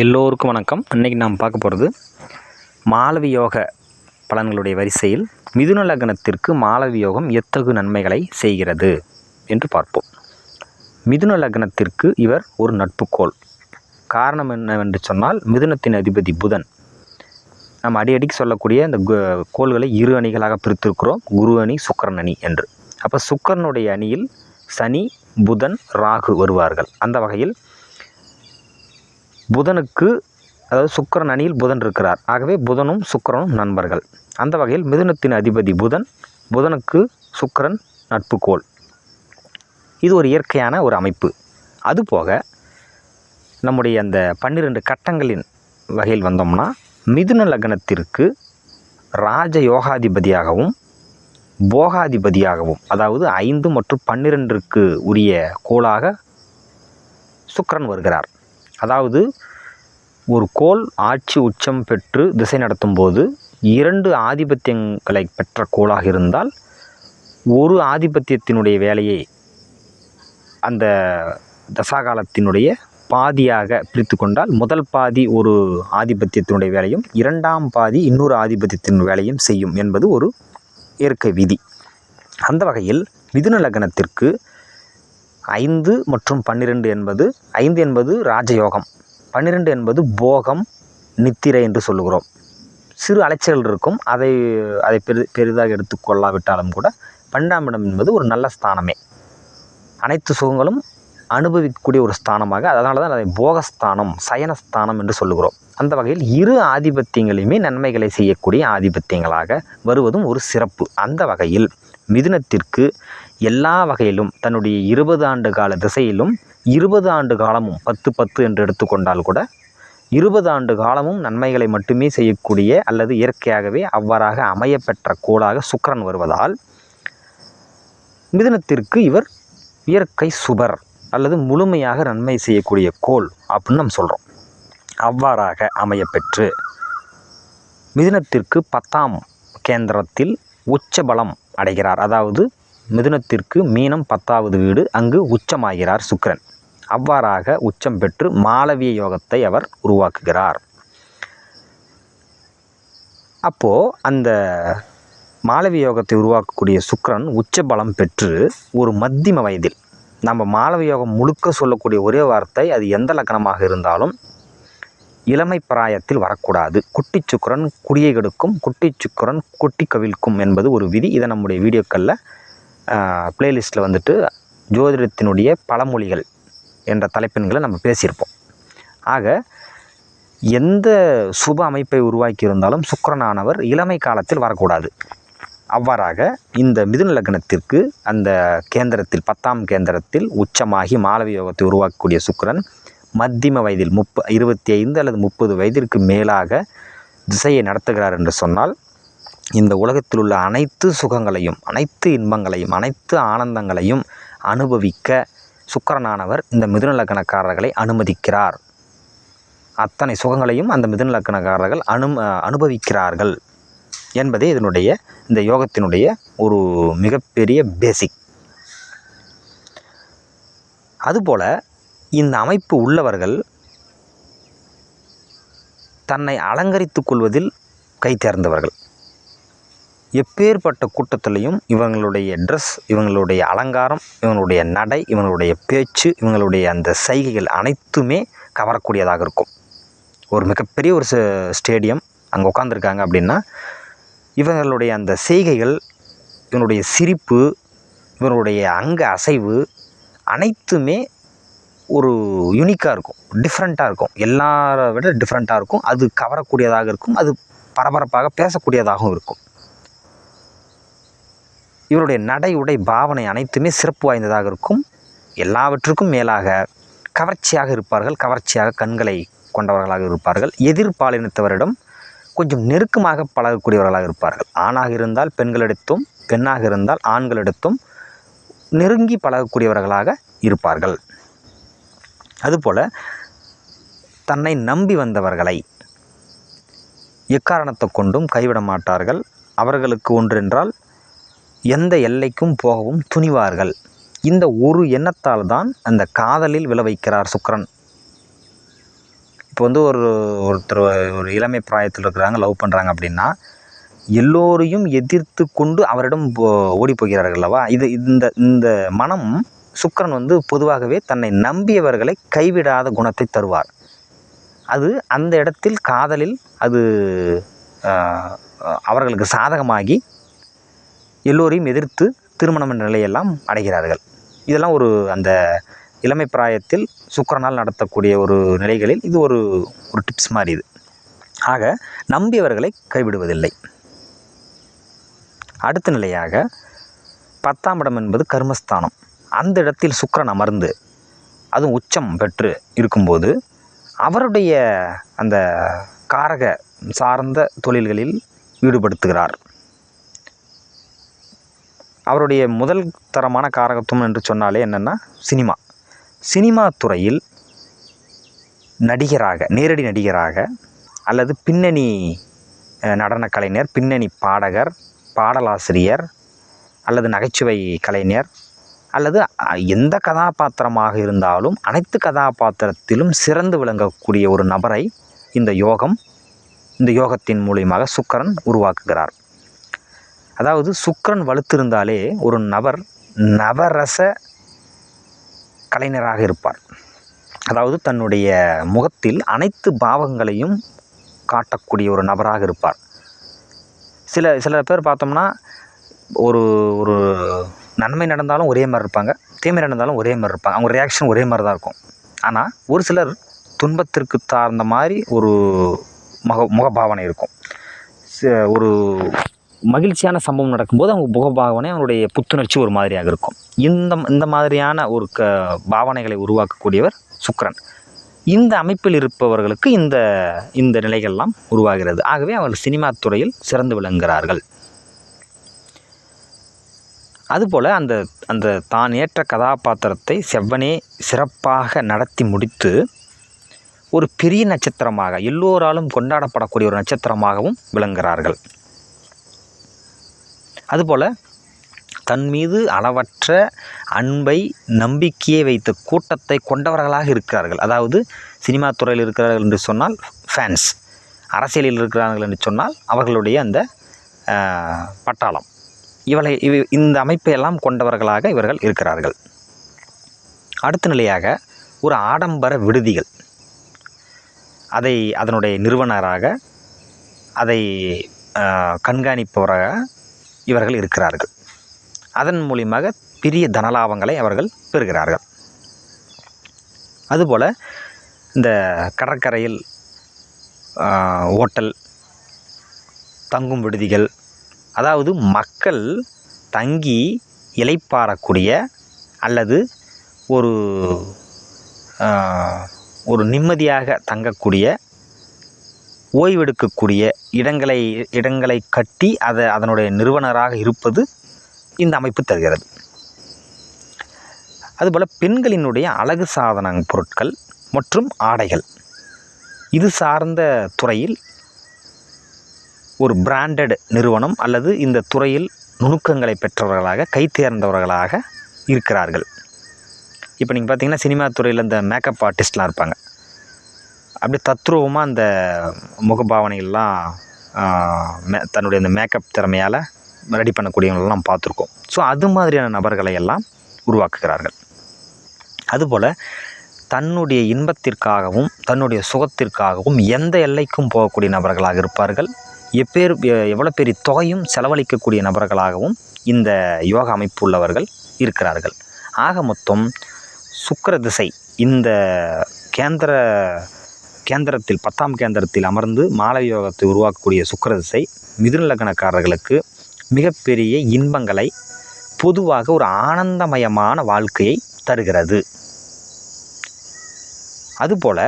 எல்லோருக்கும் வணக்கம். இன்றைக்கி நாம் பார்க்க போகிறது மாலவி யோக பலன்களுடைய வரிசையில் மிதுன லக்னத்திற்கு மாலவி யோகம் எத்தகு நன்மைகளை செய்கிறது என்று பார்ப்போம். மிதுன லக்னத்திற்கு இவர் ஒரு நட்புக்கோள். காரணம் என்னவென்று சொன்னால் மிதுனத்தின் அதிபதி புதன். நாம் அடிக்கடிக்கு சொல்லக்கூடிய இந்த கோள்களை இரு அணிகளாக பிரித்திருக்கிறோம். குரு அணி சுக்கரன் அணி என்று. அப்போ சுக்கரனுடைய அணியில் சனி புதன் ராகு வருவார்கள். அந்த வகையில் புதனுக்கு அதாவது சுக்கரன் அணியில் புதன் இருக்கிறார். ஆகவே புதனும் சுக்கரனும் நண்பர்கள். அந்த வகையில் மிதுனத்தின் அதிபதி புதன் புதனுக்கு சுக்கிரன் நட்புக்கோள் இது ஒரு இயற்கையான ஒரு அமைப்பு. அதுபோக நம்முடைய அந்த பன்னிரெண்டு கட்டங்களின் வகையில் வந்தோம்னா மிதுன லக்னத்திற்கு ராஜ யோகாதிபதியாகவும் போகாதிபதியாகவும் அதாவது ஐந்து மற்றும் பன்னிரெண்டிற்கு உரிய கோளாக சுக்கரன் வருகிறார். அதாவது ஒரு கோள் ஆட்சி உச்சம் பெற்று திசை நடத்தும் போது இரண்டு ஆதிபத்தியங்களை பெற்ற கோளாக இருந்தால் ஒரு ஆதிபத்தியத்தினுடைய வேலையை அந்த தசாகாலத்தினுடைய பாதியாக பிரித்து கொண்டால் முதல் பாதி ஒரு ஆதிபத்தியத்தினுடைய வேலையும் இரண்டாம் பாதி இன்னொரு ஆதிபத்தியத்தின் வேலையும் செய்யும் என்பது ஒரு இயற்கை விதி. அந்த வகையில் மிதுன லக்னத்திற்கு ஐந்து மற்றும் பன்னிரெண்டு என்பது ஐந்து என்பது ராஜயோகம் பன்னிரெண்டு என்பது போகம் நித்திரை என்று சொல்லுகிறோம். சிறு அலைச்சல்கள் இருக்கும். அதை அதை பெரி பெரிதாக எடுத்துக்கொள்ளாவிட்டாலும் கூட பன்னெண்டாம் இடம் என்பது ஒரு நல்ல ஸ்தானமே. அனைத்து சுகங்களும் அனுபவிக்கக்கூடிய ஒரு ஸ்தானமாக அதனால தான் அதை போகஸ்தானம் சயனஸ்தானம் என்று சொல்லுகிறோம். அந்த வகையில் இரு ஆதிபத்தியங்களையுமே நன்மைகளை செய்யக்கூடிய ஆதிபத்தியங்களாக வருவதும் ஒரு சிறப்பு. அந்த வகையில் மிதுனத்திற்கு எல்லா வகையிலும் தன்னுடைய இருபது ஆண்டு கால திசையிலும் இருபது ஆண்டு காலமும் பத்து பத்து என்று எடுத்துக்கொண்டால் கூட இருபது ஆண்டு காலமும் நன்மைகளை மட்டுமே செய்யக்கூடிய அல்லது இயற்கையாகவே அவ்வாறாக அமையப்பெற்ற கோளாக சுக்கிரன் வருவதால் மிதுனத்திற்கு இவர் இயற்கை சுபர் அல்லது முழுமையாக நன்மை செய்யக்கூடிய கோள் அப்படின்னு நம்ம சொல்கிறோம் அவ்வாறாக அமையப்பெற்று மிதுனத்திற்கு பத்தாம் கேந்திரத்தில் உச்ச பலம் அடைகிறார். அதாவது மிதுனத்திற்கு மீனம் பத்தாவது வீடு. அங்கு உச்சமாகிறார் சுக்கரன். அவ்வாறாக உச்சம் பெற்று மாளவிய யோகத்தை அவர் உருவாக்குகிறார். அப்போது அந்த மாளவிய யோகத்தை உருவாக்கக்கூடிய சுக்கரன் உச்ச பலம் பெற்று ஒரு மத்தியம வயதில் நம்ம மாலவிய யோகம் முழுக்க சொல்லக்கூடிய ஒரே வார்த்தை அது எந்த லக்கணமாக இருந்தாலும் இளமை பிராயத்தில் வரக்கூடாது. குட்டி சுக்கிரன் குடியை கெடுக்கும் குட்டி சுக்கிரன் குட்டி கவிழ்க்கும் என்பது ஒரு விதி. இதை நம்முடைய வீடியோக்களில் பிளேலிஸ்ட்டில் வந்துட்டு ஜோதிடத்தினுடைய பழமொழிகள் என்ற தலைப்பின்களை நம்ம பேசியிருப்போம். ஆக எந்த சுப அமைப்பை உருவாக்கியிருந்தாலும் சுக்கரனானவர் சுக்கிரனானவர் இளமை காலத்தில் வரக்கூடாது. அவ்வாறாக இந்த மிதுன லக்னத்திற்கு அந்த கேந்திரத்தில் பத்தாம் கேந்திரத்தில் உச்சமாகி மாலவி யோகத்தை உருவாக்கக்கூடிய சுக்கிரன் மத்தியம வயதில் முப்ப இருபத்தி ஐந்து அல்லது முப்பது வயதிற்கு மேலாக திசையை நடத்துகிறார் என்று சொன்னால் இந்த உலகத்தில் உள்ள அனைத்து சுகங்களையும் அனைத்து இன்பங்களையும் அனைத்து ஆனந்தங்களையும் அனுபவிக்க சுக்கரனானவர் இந்த மிதுன அனுமதிக்கிறார். அத்தனை சுகங்களையும் அந்த மிதுன லக்னக்காரர்கள் அனு அனுபவிக்கிறார்கள் என்பதே இதனுடைய இந்த யோகத்தினுடைய ஒரு மிகப்பெரிய பேசிக் அதுபோல் இந்த அமைப்பு உள்ளவர்கள் தன்னை அலங்கரித்துக் கொள்வதில் கை தேர்ந்தவர்கள். எப்பேற்பட்ட கூட்டத்திலையும் இவங்களுடைய ட்ரெஸ் இவங்களுடைய அலங்காரம் இவங்களுடைய நடை இவங்களுடைய பேச்சு இவங்களுடைய அந்த சைகைகள் அனைத்துமே கவரக்கூடியதாக இருக்கும். ஒரு மிகப்பெரிய ஒரு ஸ்டே- ஸ்டேடியம் அங்கே உட்காந்துருக்காங்க அப்படின்னா இவங்களுடைய அந்த செய்கைகள் இவனுடைய சிரிப்பு இவனுடைய அங்க அசைவு அனைத்துமே ஒரு யூனிக்காக இருக்கும் டிஃப்ரெண்ட்டாக இருக்கும். எல்லாரை விட டிஃப்ரெண்ட்டாக இருக்கும். அது கவரக்கூடியதாக இருக்கும். அது பரபரப்பாக பேசக்கூடியதாகவும் இருக்கும். இவருடைய நடை உடை பாவனை அனைத்துமே சிறப்பு வாய்ந்ததாக இருக்கும். எல்லாவற்றுக்கும் மேலாக கவர்ச்சியாக இருப்பார்கள் கவர்ச்சியாக கண்களை கொண்டவர்களாக இருப்பார்கள். எதிர்பாலினத்தவரிடம் கொஞ்சம் நெருக்கமாக பழகக்கூடியவர்களாக இருப்பார்கள். ஆணாக இருந்தால் பெண்களிடத்தும் பெண்ணாக இருந்தால் ஆண்களிடத்தும் நெருங்கி பழகக்கூடியவர்களாக இருப்பார்கள். அதுபோல் தன்னை நம்பி வந்தவர்களை எக்காரணத்தை கொண்டும் கைவிட மாட்டார்கள் அவர்களுக்கு ஒன்றென்றால் எந்த எல்லைக்கும் போகவும் துணிவார்கள். இந்த ஒரு எண்ணத்தால் தான் அந்த காதலில் விழ வைக்கிறார் இப்போ வந்து ஒரு ஒருத்தர் ஒரு இளமை பிராயத்தில் இருக்கிறாங்க லவ் பண்ணுறாங்க அப்படின்னா எல்லோரையும் எதிர்த்து கொண்டு அவரிடம் போ- ஓடி போகிறார்கள் அல்லவா? இது இந்த இந்த மனம் சுக்கிரன் வந்து பொதுவாகவே தன்னை நம்பியவர்களை கைவிடாத குணத்தை தருவார். அது அந்த இடத்தில் காதலில் அது அவர்களுக்கு சாதகமாகி எல்லோரையும் எதிர்த்து திருமணம் என்ற நிலையெல்லாம் அடைகிறார்கள். இதெல்லாம் ஒரு அந்த இளமை பிராயத்தில் சுக்கரனால் நடத்தக்கூடிய ஒரு நிலைகளில் இது ஒரு ஒரு டிப்ஸ் மாதிரி இது. ஆக நம்பியவர்களை கைவிடுவதில்லை. அடுத்த நிலையாக பத்தாம் இடம் என்பது கர்மஸ்தானம். அந்த இடத்தில் சுக்கரன் அமர்ந்து அதுவும் உச்சம் பெற்று இருக்கும்போது அவருடைய அந்த காரக சார்ந்த தொழில்களில் ஈடுபடுத்துகிறார். அவருடைய முதல் தரமான காரகத்துவம் என்று சொன்னாலே என்னென்னா சினிமா. சினிமா துறையில் நடிகராக நேரடி நடிகராக அல்லது பின்னணி நடன நடனக் கலைஞர் பின்னணி பாடகர் பாடலாசிரியர் அல்லது நகைச்சுவை கலைஞர் அல்லது எந்த கதாபாத்திரமாக இருந்தாலும் அனைத்து கதாபாத்திரத்திலும் சிறந்து விளங்கக்கூடிய ஒரு நபரை இந்த யோகம் இந்த யோகத்தின் மூலியமாக சுக்கரன் உருவாக்குகிறார். அதாவது சுக்கிரன் வலுத்திருந்தாலே ஒரு நபர் நவரச கலைஞராக இருப்பார். அதாவது தன்னுடைய முகத்தில் அனைத்து பாவங்களையும் காட்டக்கூடிய ஒரு நபராக இருப்பார். சில சில பேர் பார்த்தோம்னா ஒரு ஒரு நன்மை நடந்தாலும் ஒரே மாதிரி இருப்பாங்க தீமை நடந்தாலும் ஒரே மாதிரி இருப்பாங்க. அவங்க ரியாக்ஷன் ஒரே மாதிரி தான் இருக்கும். ஆனால் ஒரு சிலர் துன்பத்திற்கு சார்ந்த மாதிரி ஒரு முக முகபாவனை இருக்கும். ச- ஒரு மகிழ்ச்சியான சம்பவம் நடக்கும்போது அவங்க முகபாவனை அவனுடைய புத்துணர்ச்சி ஒரு மாதிரியாக இருக்கும். இந்த இந்த மாதிரியான ஒரு க பாவனைகளை உருவாக்கக்கூடியவர் சுக்கரன். இந்த அமைப்பில் இருப்பவர்களுக்கு இந்த இந்த நிலைகள்லாம் உருவாகிறது. ஆகவே அவர்கள் சினிமா துறையில் சிறந்து விளங்குகிறார்கள். அதுபோல் அந்த அந்த தான் ஏற்ற கதாபாத்திரத்தை செவ்வனே சிறப்பாக நடத்தி முடித்து ஒரு பெரிய நட்சத்திரமாக எல்லோராலும் கொண்டாடப்படக்கூடிய ஒரு நட்சத்திரமாகவும் விளங்குகிறார்கள். அதுபோல் தன் மீது அளவற்ற அன்பை நம்பிக்கையை வைத்த கூட்டத்தை கொண்டவர்களாக இருக்கிறார்கள். அதாவது சினிமா துறையில் இருக்கிறார்கள் என்று சொன்னால் ஃபேன்ஸ் அரசியலில் இருக்கிறார்கள் என்று சொன்னால் அவர்களுடைய அந்த பட்டாளம். இவளை இவ இந்த அமைப்பை எல்லாம் கொண்டவர்களாக இவர்கள் இருக்கிறார்கள். அடுத்த நிலையாக ஒரு ஆடம்பர விடுதிகள். அதை அதனுடைய நிறுவனராக அதை கண்காணிப்பவராக இவர்கள் இருக்கிறார்கள். அதன் மூலியமாக பெரிய தனலாபங்களை அவர்கள் பெறுகிறார்கள். அதுபோல் இந்த கடற்கரையில் ஓட்டல் தங்கும் விடுதிகள் அதாவது மக்கள் தங்கி இலைப்பாறக்கூடிய அல்லது ஒரு ஒரு நிம்மதியாக தங்கக்கூடிய ஓய்வெடுக்கக்கூடிய இடங்களை இடங்களை கட்டி அதை அதனுடைய நிறுவனராக இருப்பது இந்த அமைப்பு தருகிறது. அதுபோல் பெண்களினுடைய அழகு சாதன பொருட்கள் மற்றும் ஆடைகள். இது சார்ந்த துறையில் ஒரு பிராண்டட் நிறுவனம் அல்லது இந்த துறையில் நுணுக்கங்களை பெற்றவர்களாக கைத்தேர்ந்தவர்களாக இருக்கிறார்கள். இப்போ நீங்கள் பார்த்தீங்கன்னா சினிமா துறையில் இந்த மேக்கப் ஆர்டிஸ்ட்லாம் இருப்பாங்க. அப்படியே தத்ரூபமாக அந்த முகபாவனைகள்லாம் மே- தன்னுடைய அந்த மேக்கப் திறமையால் ரெடி பண்ணக்கூடியவங்களெல்லாம் பார்த்துருக்கோம். ஸோ அது மாதிரியான நபர்களை எல்லாம் உருவாக்குகிறார்கள். அதுபோல் தன்னுடைய இன்பத்திற்காகவும் தன்னுடைய சுகத்திற்காகவும் எந்த எல்லைக்கும் போகக்கூடிய நபர்களாக இருப்பார்கள்? எப்பேர் எவ்வளோ பெரிய தொகையும் செலவழிக்கக்கூடிய நபர்களாகவும் இந்த யோக அமைப்பு உள்ளவர்கள் இருக்கிறார்கள். ஆக மொத்தம் சுக்கர திசை இந்த கேந்திர கேந்திரத்தில் பத்தாம் கேந்திரத்தில் அமர்ந்து மாலை யோகத்தை உருவாக்கக்கூடிய சுக்கிர திசை மிதுன லக்னக்காரர்களுக்கு மிகப்பெரிய இன்பங்களை பொதுவாக ஒரு ஆனந்தமயமான வாழ்க்கையை தருகிறது. அதுபோல்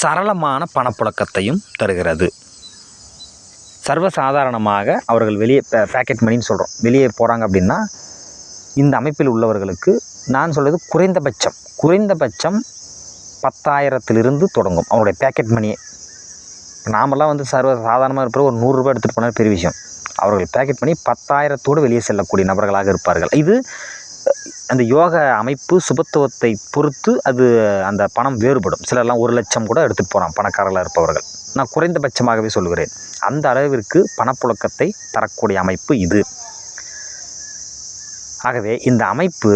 சரளமான பணப்புழக்கத்தையும் தருகிறது. சர்வசாதாரணமாக அவர்கள் வெளியே பேக்கெட் மணின்னு சொல்கிறோம் வெளியே போகிறாங்க அப்படின்னா இந்த அமைப்பில் உள்ளவர்களுக்கு நான் சொல்வது குறைந்தபட்சம். குறைந்தபட்சம் பத்தாயிரத்திலிருந்து தொடங்கும். அவருடைய பேக்கெட் மணியே இப்போ நாமெல்லாம் வந்து சர்வ சாதாரணமாக இருப்ப ஒரு நூறுரூபா எடுத்துகிட்டு போனால் பெரிய விஷயம். அவர்கள் பேக்கெட் பண்ணி பத்தாயிரத்தோடு வெளியே செல்லக்கூடிய நபர்களாக இருப்பார்கள். இது அந்த யோக அமைப்பு சுபத்துவத்தை பொறுத்து அது அந்த பணம் வேறுபடும். சிலர்லாம் ஒரு லட்சம் கூட எடுத்துகிட்டு போகிறான் பணக்காரர்களாக இருப்பவர்கள். நான் குறைந்தபட்சமாகவே சொல்கிறேன் அந்த அளவிற்கு பணப்புழக்கத்தை தரக்கூடிய அமைப்பு இது. ஆகவே இந்த அமைப்பு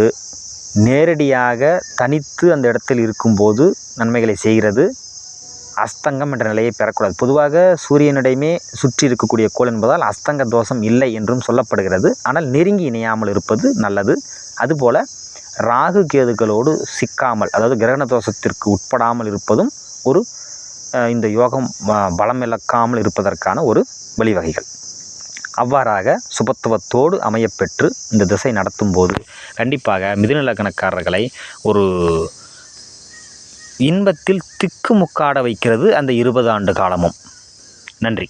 நேரடியாக தனித்து அந்த இடத்தில் இருக்கும்போது நன்மைகளை செய்கிறது. அஸ்தங்கம் என்ற நிலையை பெறக்கூடாது. பொதுவாக சூரியனிடையுமே சுற்றி இருக்கக்கூடிய கோள் என்பதால் அஸ்தங்க தோஷம் இல்லை என்றும் சொல்லப்படுகிறது. ஆனால் நெருங்கி இணையாமல் இருப்பது நல்லது. அதுபோல் ராகு கேதுகளோடு சிக்காமல் அதாவது கிரகண தோஷத்திற்கு உட்படாமல் இருப்பதும் ஒரு இந்த யோகம் பலம் இழக்காமல் இருப்பதற்கான ஒரு வழிவகைகள். அவ்வாறாக சுபத்துவத்தோடு அமையப்பெற்று இந்த திசை நடத்தும் போது கண்டிப்பாக மிதுநிலக்கணக்காரர்களை ஒரு இன்பத்தில் திக்குமுக்காட வைக்கிறது அந்த இருபது ஆண்டு காலமும். நன்றி.